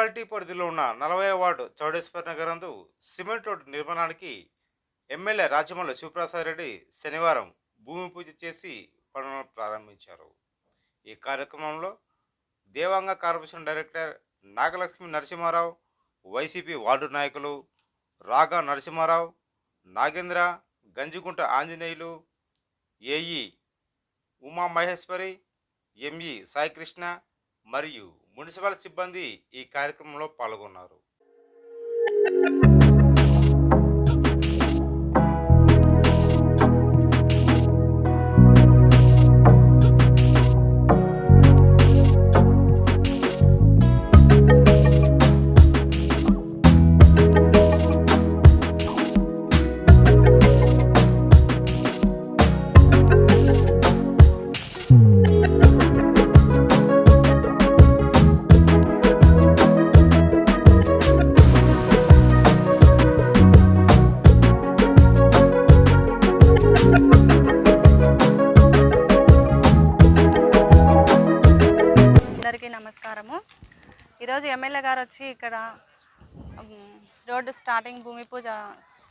Municipality పరిధిలో ఉన్న నలభై వార్డు చౌడేశ్వర నగరందు సిమెంట్ రోడ్డు నిర్మాణానికి ఎమ్మెల్యే రాజమల్లి శివప్రసాద్ రెడ్డి శనివారం భూమి పూజ చేసి పనులను ప్రారంభించారు. ఈ కార్యక్రమంలో Devanga corporation director Nagalakshmi Narasimharao YCP ward నాయకులు రాగా నరసింహారావు నాగేంద్ర గంజిగుంట ఆంజనేయులు ఏఈ ఉమా మహేశ్వరి ఎంఈ సాయికృష్ణ మరియు మున్సిపల్ సిబ్బంది ఈ కార్యక్రమంలో పాల్గొన్నారు. నమస్కారము. ఈరోజు ఎమ్మెల్యే గారు వచ్చి ఇక్కడ రోడ్డు స్టార్టింగ్ భూమి పూజ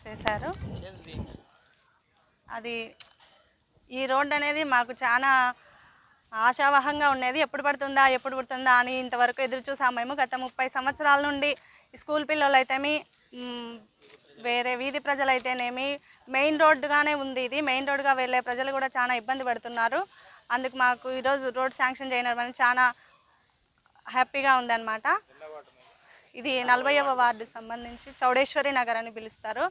చేశారు. అది ఈ రోడ్డు అనేది మాకు చాలా ఆశావహంగా ఉండేది ఎప్పుడు పడుతుందా ఎప్పుడు పడుతుందా అని ఇంతవరకు ఎదురు చూసాము మేము. గత ముప్పై సంవత్సరాల నుండి స్కూల్ పిల్లలైతేమి వేరే వీధి ప్రజలు అయితేనేమి మెయిన్ రోడ్డుగానే ఉంది ఇది. మెయిన్ రోడ్డుగా వెళ్ళే ప్రజలు కూడా చాలా ఇబ్బంది పడుతున్నారు. అందుకు మాకు ఈరోజు రోడ్ శాంక్షన్ చేయడం చాలా హ్యాపీగా ఉందన్నమాట. ఇది నలభైవ వార్డు సంబంధించి చౌడేశ్వరి నగర్ అని పిలుస్తారు.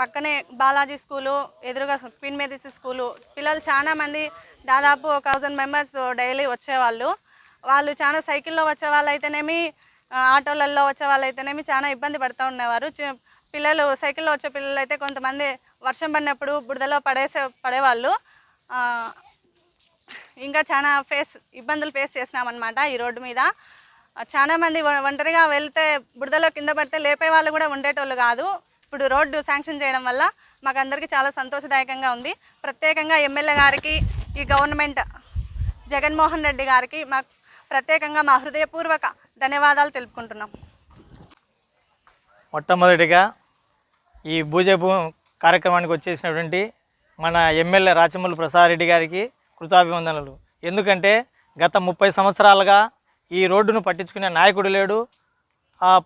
పక్కనే బాలాజీ స్కూలు ఎదురుగా క్వీన్ మేరీస్ స్కూలు. పిల్లలు చాలా మంది దాదాపు ఒక థౌజండ్ మెంబర్స్ డైలీ వచ్చేవాళ్ళు. వాళ్ళు చాలా సైకిల్లో వచ్చే వాళ్ళు అయితేనేమి ఆటోలలో వచ్చే వాళ్ళు అయితేనేమి చాలా ఇబ్బంది పడుతూ ఉండేవారు. పిల్లలు సైకిల్లో వచ్చే పిల్లలు అయితే కొంతమంది వర్షం పడినప్పుడు బురదలో పడేసే పడేవాళ్ళు. ఇంకా చాలా ఫేస్ ఇబ్బందులు ఫేస్ చేసినామన్నమాట ఈ రోడ్డు మీద. చాలామంది ఒంటరిగా వెళ్తే బురదలో కింద పడితే లేపే వాళ్ళు కూడా ఉండేటోళ్ళు కాదు. ఇప్పుడు రోడ్డు శాంక్షన్ చేయడం వల్ల మాకు అందరికీ చాలా సంతోషదాయకంగా ఉంది. ప్రత్యేకంగా ఎమ్మెల్యే గారికి ఈ గవర్నమెంట్ జగన్మోహన్ రెడ్డి గారికి మాకు ప్రత్యేకంగా మా హృదయపూర్వక ధన్యవాదాలు తెలుపుకుంటున్నాం. మొట్టమొదటిగా ఈ భూజ భూ కార్యక్రమానికి వచ్చేసినటువంటి మన ఎమ్మెల్యే రాచమల్లి ప్రసాద్ రెడ్డి గారికి కృతాభివందనలు. ఎందుకంటే గత ముప్పై సంవత్సరాలుగా ఈ రోడ్డును పట్టించుకునే నాయకుడు లేడు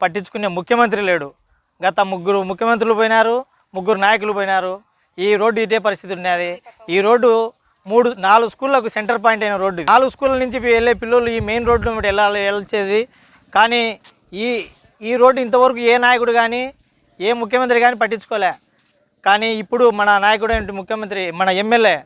పట్టించుకునే ముఖ్యమంత్రి లేడు. గత ముగ్గురు ముఖ్యమంత్రులు పోయినారు ముగ్గురు నాయకులు పోయినారు. ఈ రోడ్డు ఇదే పరిస్థితి ఉన్నది ఈ రోడ్డు మూడు నాలుగు స్కూళ్ళకు సెంటర్ పాయింట్ అయిన రోడ్డు నాలుగు స్కూళ్ళ నుంచి వెళ్ళే పిల్లలు ఈ మెయిన్ రోడ్డు వెళ్ళాలి వెళ్ళేది కానీ ఈ ఈ రోడ్డు ఇంతవరకు ఏ నాయకుడు కానీ ఏ ముఖ్యమంత్రి కానీ పట్టించుకోలే. కానీ ఇప్పుడు మన నాయకుడు ముఖ్యమంత్రి మన ఎమ్మెల్యే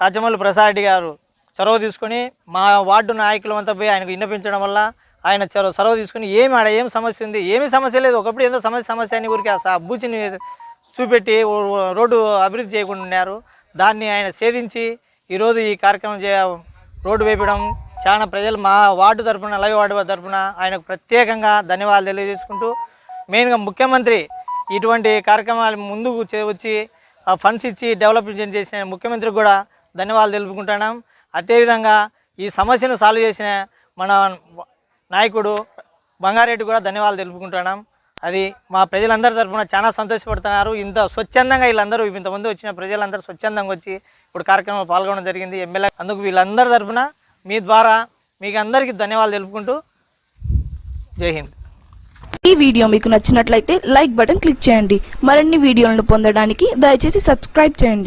రాజమౌళి ప్రసాద్ రెడ్డి గారు చొరవ తీసుకొని మా వార్డు నాయకులు అంతా పోయి ఆయనకు విన్నపించడం వల్ల ఆయన చొరవ చొరవ తీసుకొని ఏమి ఆడ ఏం సమస్య ఉంది? ఏమీ సమస్య లేదు. ఒకప్పుడు ఏదో సమస్య సమస్య అని ఊరికి ఆ బూచిని చూపెట్టి రోడ్డు అభివృద్ధి చేయకుండా ఉన్నారు. దాన్ని ఆయన ఛేదించి ఈరోజు ఈ కార్యక్రమం చే రోడ్డు వేపడం చాలా ప్రజలు మా వార్డు తరపున లైవ్ వార్డు తరపున ఆయనకు ప్రత్యేకంగా ధన్యవాదాలు తెలియజేసుకుంటూ మెయిన్గా ముఖ్యమంత్రి ఇటువంటి కార్యక్రమాలు ముందుకు వచ్చి ఆ ఫండ్స్ ఇచ్చి డెవలప్మెంట్ చేసిన ముఖ్యమంత్రికి కూడా ధన్యవాదాలు తెలుపుకుంటున్నాం. అదేవిధంగా ఈ సమస్యను సాల్వ్ చేసిన మన నాయకుడు బంగారెడ్డి కూడా ధన్యవాదాలు తెలుపుకుంటున్నాం. అది మా ప్రజలందరి తరఫున చాలా సంతోషపడుతున్నారు. ఇంత స్వచ్ఛందంగా వీళ్ళందరూ ఇంతమంది వచ్చిన ప్రజలందరూ స్వచ్ఛందంగా వచ్చి ఇప్పుడు కార్యక్రమంలో పాల్గొనడం జరిగింది. ఎమ్మెల్యే అందుకు వీళ్ళందరి తరఫున మీ ద్వారా మీకు అందరికీ ధన్యవాదాలు తెలుపుకుంటూ జై హింద్. ఈ వీడియో మీకు నచ్చినట్లయితే లైక్ బటన్ క్లిక్ చేయండి. మరిన్ని వీడియోలను పొందడానికి దయచేసి సబ్స్క్రైబ్ చేయండి.